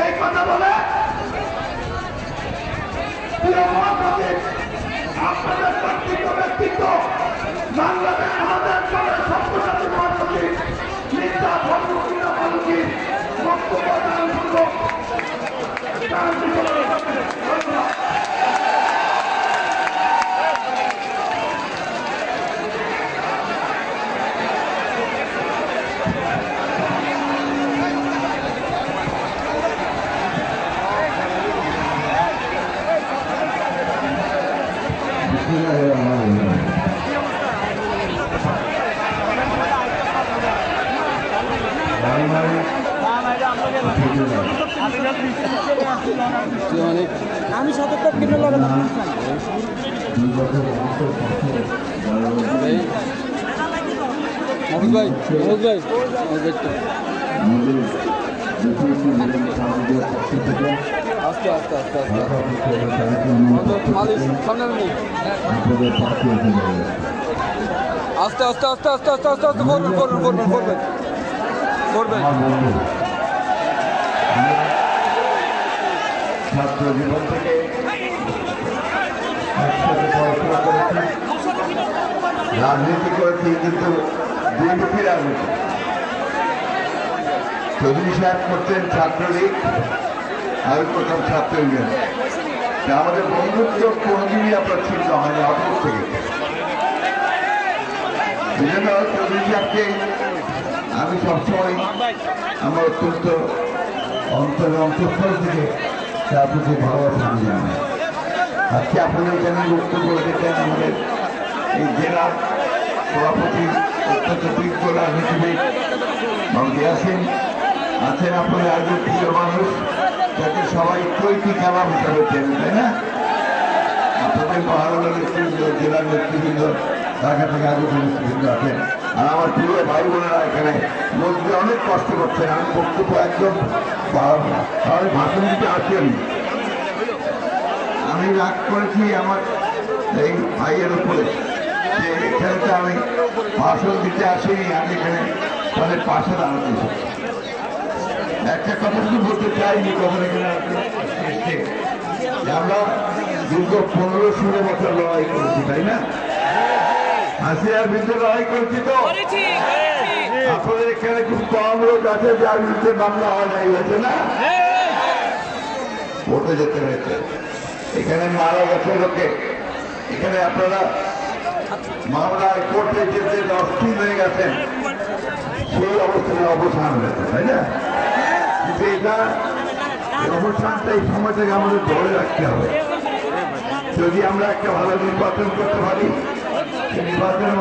এই কথা বলে আপনাদের ব্যক্তিত্ব ব্যক্তিত্ব আমি সতর্ক কিনে মহম্মদ ভাই ভাই। আস্তে আস্তে আস্তে আস্তে আস্তে আস্তে আস্তে আস্তে আস্তে আস্তে করবেন করবেন করবেন করবেন করবেন ছাত্র জীবন থেকে রাজনীতি করেছি কিন্তু বিএনপি রাজনীতি চৌধুরী সাহেব করতেন ছাত্রলীগ আমি করতাম ছাত্র ইউনিয়ন। আমাদের বন্ধুত্ব কোনোদিনই আপনার ছিন্ন হয়নি অটোর থেকে। এই জন্য চৌধুরী সাহেবকে আমি সবসময় আমার অত্যন্ত অন্তরের অন্তঃস্থল থেকে তার প্রতি ভালোবাসা আমি জানাই। আজকে আপনাদের এখানে বক্তব্য রেখেছেন আমাদের এই জেলার সভাপতি অত্যন্ত বিজ্ঞ রাজনীতিবিদ মোহাম্মদ ইয়াসিন। আছেন আপনাদের আগে প্রিয় মানুষ যাকে সবাই চৈতি খেলা হিসাবে চেনেন তাই না? আপনাদের মহানগর নেতৃবৃন্দ জেলার নেতৃবৃন্দ ঢাকা থেকে আগে নেতৃবৃন্দ আছেন আর আমার প্রিয় ভাই বোনেরা এখানে মধ্যে অনেক কষ্ট করছেন, আমি বক্তব্য একদম আমি ভাষণ দিতে আসি আমি। রাগ করেছি আমার এই ভাইয়ের উপরে যে এখানে তো আমি ভাষণ দিতে আসিনি, আমি এখানে তাদের পাশে দাঁড়াতে। একটা কথা শুধু বলতে চাইনি কথা এখানে এসছে যে আমরা দীর্ঘ পনেরো ষোলো বছর লড়াই করেছি তাই না? হাসিনার বিরুদ্ধে লড়াই করেছি তো। আপনাদের এখানে খুব কম লোক আছে যার বিরুদ্ধে বাংলা হয় নাই হয়েছে না? ভোটে যেতে হয়েছে। এখানে মারা গেছে লোকে। এখানে আপনারা মামলায় কোর্টে যেতে দশ দিন হয়ে গেছেন সেই অবস্থানে অবসান হয়েছে তাই না? কিন্তু এটা এই অবসানটা এই সময়টাকে আমাদের ধরে রাখতে হবে। যদি আমরা একটা ভালো নির্বাচন করতে পারি, সেই নির্বাচনের